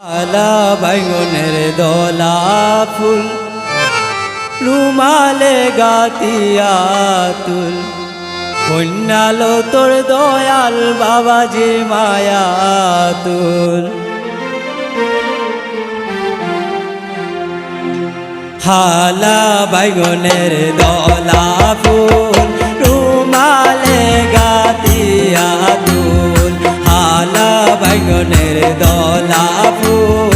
আলা বাইগনের দলা ফুল, রুমালে গাতিয়া তুল। কন্যালো তোর দয়াল বাবাজি মায়া তুল। হালা বাইগনের দলা ফুল, রুমালে গাতিয়া তুল। হালা বাইগনের দলা ফুল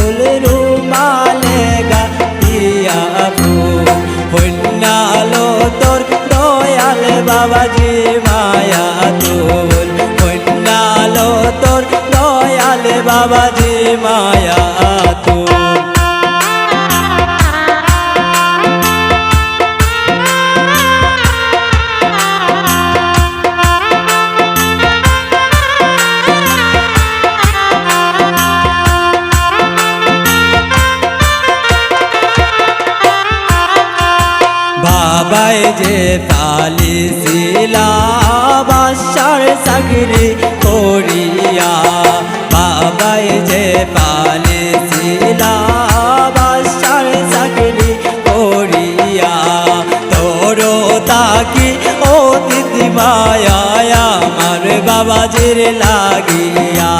বাবাই যে পালিছিলা বাসার চাকরি করিয়া বাবাই যে পালিছিলা বাসার চাকরি করিয়া তোর তাকি ও দিদি মায়া আমার বাবাজির লাগিয়া।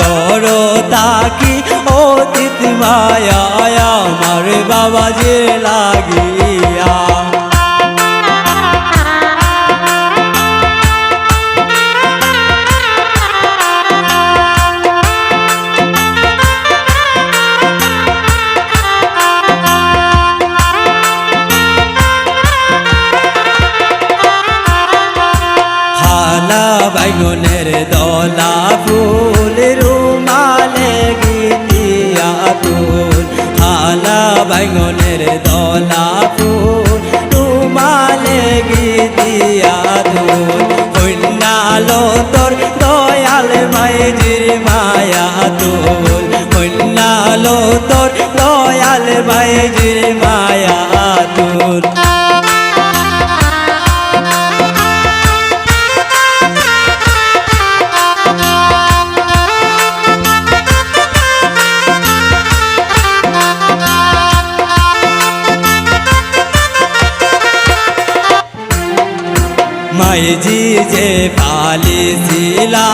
তোর তাকি ও দিদি মায়া আমার বাবাজির লাগিয়া। হালা বাইগনের দলা ফুল, রুমালে গীতিয়া তুল হালা বাইগনের দলা ফুল, রুমালে গীতিয়া তুল কন্যালো তোর দয়াল মাইজির মায়া তুল কন্যালো তোর দয়াল মাইজির মায়া তুল মাইজি যে পালিছিলা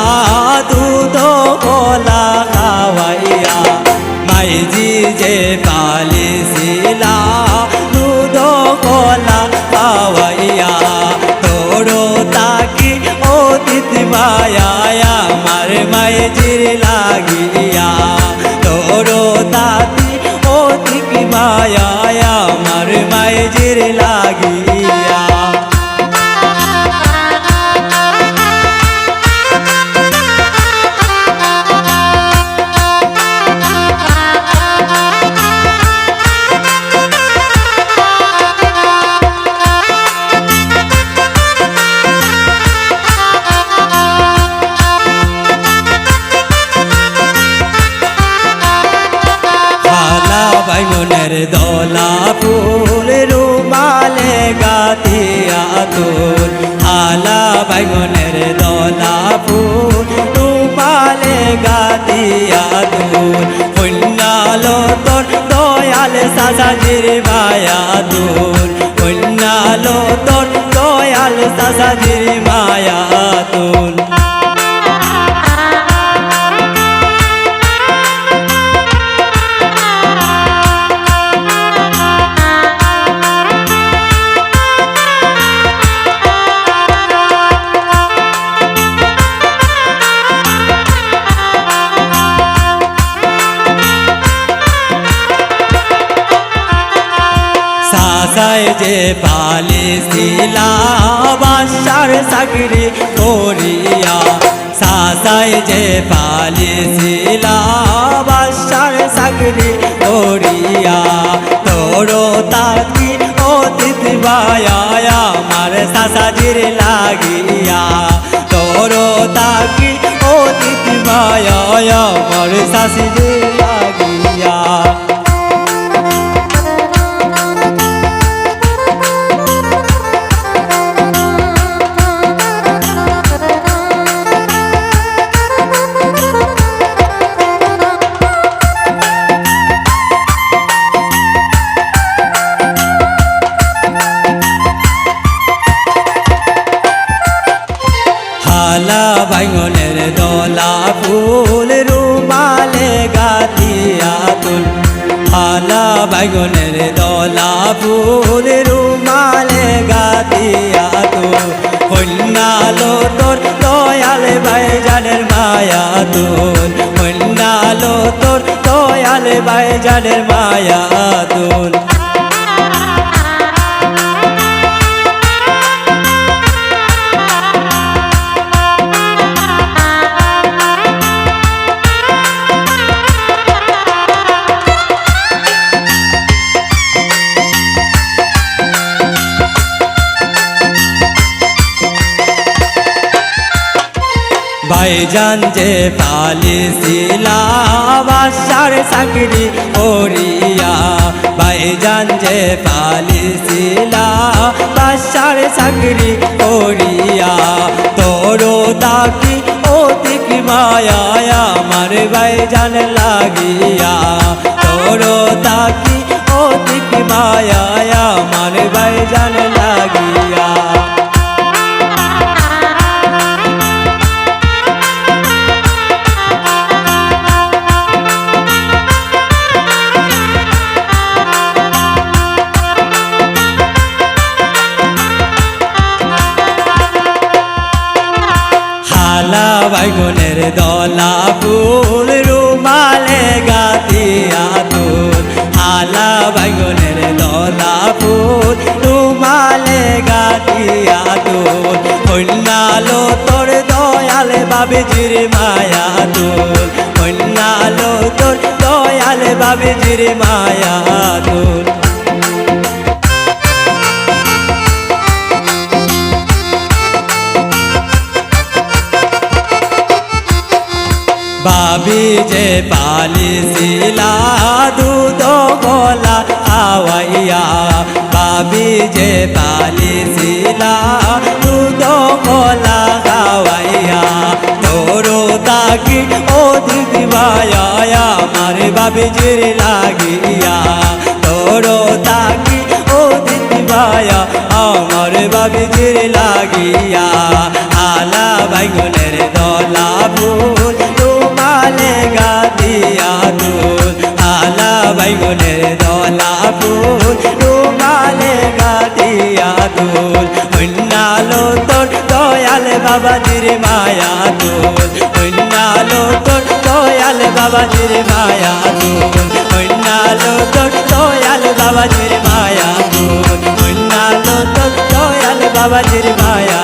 দুধ কলা খাওয়াইয়া মাইজি বাইমনের দলা ফুল রুমালে গাতিয়া তুল কন্যালো তোর দয়াল সাজাজির মায়া তুল কন্যালো তোর দয়াল সাজাজির মায়া তুল যে পালিছিলা বাসার চাকরি করিয়া সাসায় যে পালিছিলা বাসার চাকরি করিয়া। তোর তাকি দিদি বায়া আমার সাসাজির লাগিয়া। তোর তাকি বাইগনের দলা ফুল রুমালে গাতিয়া তো হন্যালো তোর দয়াল ভাইজানের মায়া তোর হন্যালো তোর দয়াল ভাইজানের মায়া তোর ভাইজান যে পালিছিলা বাসার চাকরি করিয়া। ভাইজান যে পালিছিলা বাসার চাকরি করিয়া। তোর তাকি অতিক মায়া আমার ভাইজান লাগিয়া। তোর তাকি অতিক মায়া আমার ভাইজান লাগিয়া। হালা বাইগুনের দলা ফুল রুমালে গাতিয়া তোর হালা বাইগুনের দলা ফুল রুমালে গাতিয়া তোর কন্যালো তোর দয়ালে বাবিজির মায়া তোর কন্যালো তোর দয়ালে বাবিজির মায়া তোর যে পালিছিলা দুধ গলা আওয়াইয়া ভাবি যে পালিছিলা দুধ গলা খাওয়াইয়া। তোর তাকি ও দিদি ভায়া আমার বাবিজির লাগিয়া। তোর তাকি ও দিদি ভায়া আমার বাবিজির লাগিয়া। আলা বাইগুনের দলা ফুল তোমালে গাদিয়া দুল আলা বাইগুনের দলা ফুল। তোমালে গাদিয়া দুল হন্যালো তোর দয়াল বাবাজির মায়া দুল হন্যালো তোর দয়াল বাবাজির মায়া দুল হন্যালো তোর দয়াল বাবাজির মায়া দুল হন্যালো তোর দয়াল বাবাজির মায়া